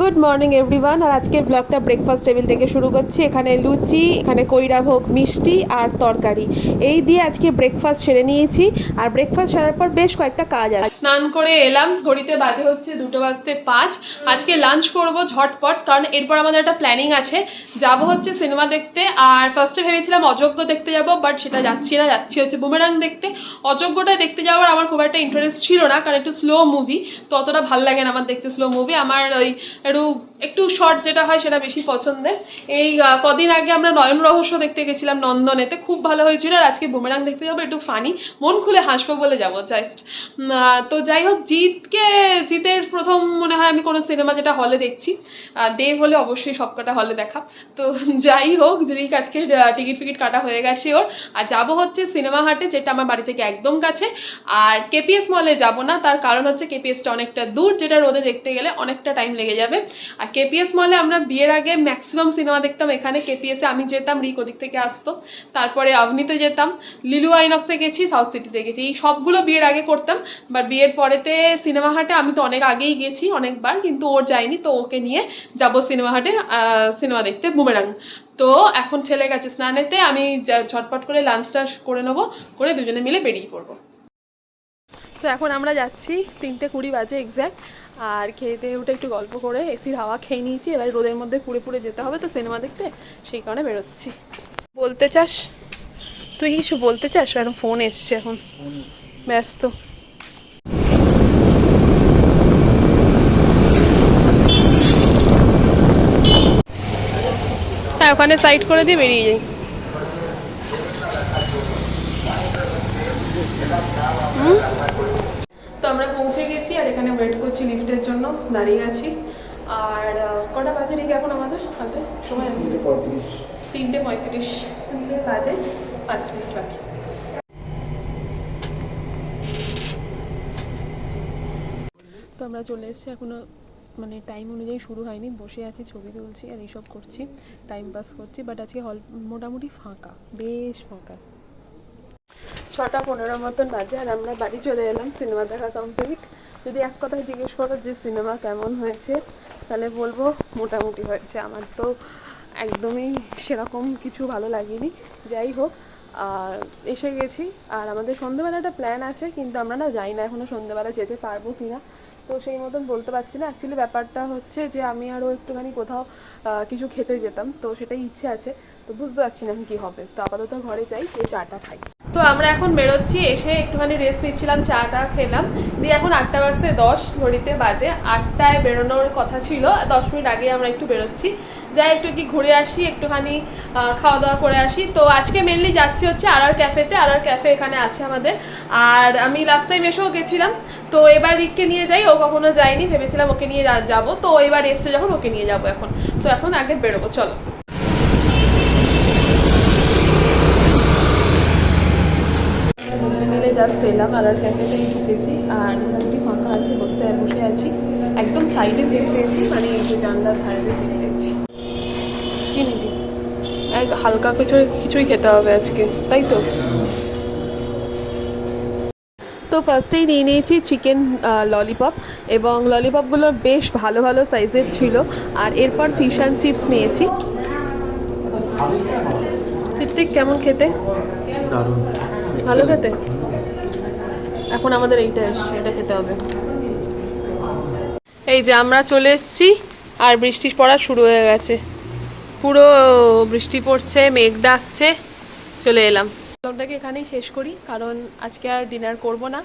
Good morning everyone. আর আজকের ব্লগটা breakfast table থেকে শুরু করছি। এখানে লুচি, এখানে কৈরাভোগ মিষ্টি আর তরকারি। এই দিয়ে আজকে ব্রেকফাস্ট সেরে নিয়েছি। আর ব্রেকফাস্ট সারার পর বেশ কয়েকটা কাজ আছে। স্নান করে এলাম। ঘড়িতে বাজে হচ্ছে দুটো বাজতে পাঁচ। আজকে লাঞ্চ করব ঝটপট, কারণ এরপর আমাদের একটা প্ল্যানিং আছে। যাব হচ্ছে সিনেমা দেখতে। আর ফার্স্টে ভেবেছিলাম অযোগ্য দেখতে যাব বাট সেটা যাচ্ছি না। যাচ্ছি হচ্ছে বুমেরাং দেখতে। অযোগ্যটা দেখতে যাওয়ার আমার খুব একটা ইন্টারেস্ট ছিল না, কারণ একটু স্লো মুভি তো অতটা ভালো লাগে না আমার দেখতে স্লো মুভি আমার ওই একটু একটু শর্ট যেটা হয় সেটা বেশি পছন্দের। এই কদিন আগে আমরা নয়ন রহস্য দেখতে গেছিলাম নন্দনেতে। খুব ভালো হয়েছিল আর আজকে বুমেরাং দেখতে যাব, একটু ফানি মন খুলে হাসবো বলে যাব জাস্ট তো যাই হোক, জিতকে, জিতের প্রথম মনে হয় আমি কোনো সিনেমা যেটা হলে দেখছি। দেব হলে অবশ্যই সবকটা হলে দেখা। তো যাই হোক জুরিক আজকে টিকিট ফিকিট কাটা হয়ে গেছে ওর। আর যাব হচ্ছে সিনেমা হাটে, যেটা আমার বাড়ি থেকে একদম কাছে। আর কেপিএস মলে যাব না, তার কারণ হচ্ছে কেপিএসটা অনেকটা দূর, যেটা রোদে দেখতে গেলে অনেকটা টাইম লেগে যাবে। আর কেপিএস মলে আমরা বিয়ের আগে ম্যাক্সিমাম সিনেমা দেখতাম। এখানে কেপিএসে আমি যেতাম, রিক ওদিক থেকে আসতো। তারপরে আভনিতে যেতাম, লিলু আইনক্সে গেছি, সাউথ সিটিতে গেছি। এই সবগুলো বিয়ের আগে করতাম। বাট বিয়ের পরেতে সিনেমা হাটে আমি তো অনেক আগেই গেছি অনেকবার, কিন্তু ওর যায়নি, তো ওকে নিয়ে যাব সিনেমা হাটে সিনেমা দেখতে বুমেরাং তো এখন ছেলে গেছে স্নানেতে, আমি ঝটপট করে লাঞ্চটা করে নেব, করে দুজনে মিলে বেরিয়ে পড়ব। তো এখন আমরা যাচ্ছি তিনটে কুড়ি বাজে এক্স্যাক্ট আর খেতে উঠে একটু গল্প করে এসির হাওয়া খেয়ে নিয়েছি এবার রোদের মধ্যে পুড়ে পুড়ে যেতে হবে তো সিনেমা দেখতে সেই কারণে বেরোচ্ছি। বলতে চাস? তুই কিছু বলতে চাস? এখন ফোন এসছে এখন। ব্যস্ত। হ্যাঁ ওখানে সাইড করে দিয়ে বেরিয়ে যাই। তো আমরা পৌঁছে গেছি আর এখানে ওয়েট করছি লিফটের জন্য দাঁড়িয়ে আছি। আর কটা বাজে ঠিক এখন আমাদের? হাতে সময় আছে। তিনটে পঁয়ত্রিশ। তিনটে বাজে পাঁচ মিনিট বাকি। তো আমরা চলে এসেছি এখনও মানে টাইম অনুযায়ী শুরু হয়নি বসে আছি ছবি তুলছি আর এইসব করছি টাইম পাস করছি বাট আজকে হল মোটামুটি ফাঁকা বেশ ফাঁকা। ছটা পনেরো মতন বাজে আর আমরা বাড়ি চলে এলাম সিনেমা দেখা কমপ্লিট। যদি এক কথায় জিজ্ঞেস করো যে সিনেমা কেমন হয়েছে, তাহলে বলব মোটামুটি হয়েছে। আমার তো একদমই সেরকম কিছু ভালো লাগেনি। যাই হোক, আর এসে গেছি। আর আমাদের সন্ধ্যেবেলা একটা প্ল্যান আছে, কিন্তু আমরা না যাই না এখনও সন্ধ্যেবেলা যেতে পারব কি না তো সেই মতন বলতে পারছি না। অ্যাকচুয়ালি ব্যাপারটা হচ্ছে যে আমি আরও একটুখানি কোথাও কিছু খেতে যেতাম, তো সেটাই ইচ্ছে আছে। তো বুঝতে পারছি না কী হবে। তো আপাতত ঘরে যাই গিয়ে চাটা খাই। তো আমরা এখন বেরোচ্ছি, এসে একটুখানি রেস্ট নিচ্ছিলাম, চা টা খেলাম। দিয়ে এখন আটটা বাজতে দশ, ঘড়িতে বাজে। আটটায় বেরোনোর কথা ছিল, দশ মিনিট আগে আমরা একটু বেরোচ্ছি। যাই, একটু কি ঘুরে আসি, একটুখানি খাওয়া দাওয়া করে আসি। তো আজকে মেনলি যাচ্ছি হচ্ছে আর আর ক্যাফেতে আর আর ক্যাফে এখানে আছে আমাদের। আর আমি লাস্ট টাইম এসেও গেছিলাম। তো এবার রিককে নিয়ে যাই, ও কখনো যায়নি, ভেবেছিলাম ওকে নিয়ে যাব। তো এবার এসছে যখন, ওকে নিয়ে যাব এখন। তো এখন আগে বেরোবো, চলো দুজনে মিলে জাস্ট এলাম আর আর ক্যাফেতেই ঢুকেছি আর মোটামুটি ফাঁকা আছে বসতে বসে আছি। একদম সাইডে সিট পেয়েছি মানে এই যে জানলার ধারে সিট পেয়েছি। কি নিবি? এক হালকা কিছু কিছুই খেতে হবে আজকে তাই তো? তো ফার্স্টেই নিয়ে নিয়েছি চিকেন ললিপপ এবং ললিপপগুলো বেশ ভালো ভালো সাইজের ছিল। আর এরপর ফিশ অ্যান্ড চিপস নিয়েছি। ঋত্বিক কেমন খেতে? ভালো খেতে? এখন আমাদের এইটা এসছে, এটা খেতে হবে। এই যে আমরা চলে এসছি আর বৃষ্টি পড়া শুরু হয়ে গেছে। পুরো বৃষ্টি পড়ছে, মেঘ ডাকছে, চলে এলাম। ব্লগটাকে এখানেই শেষ করি, কারণ আজকে আর ডিনার করব না।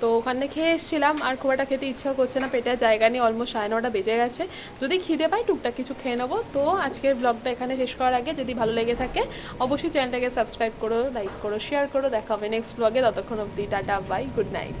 তো ওখানে খেয়ে এসেছিলাম, আর খুব একটা খেতে ইচ্ছা করছে না, পেটের জায়গা নিয়ে অলমোস্ট সাড়ে নটা বেজে গেছে। যদি খিদে পাই টুকটাক কিছু খেয়ে নেব। তো আজকের ব্লগটা এখানে শেষ করার আগে যদি ভালো লেগে থাকে, অবশ্যই চ্যানেলটাকে সাবস্ক্রাইব করো লাইক করো শেয়ার করো, দেখা হবে নেক্সট ব্লগে ততক্ষণ অব্দি টাটা বাই গুড নাইট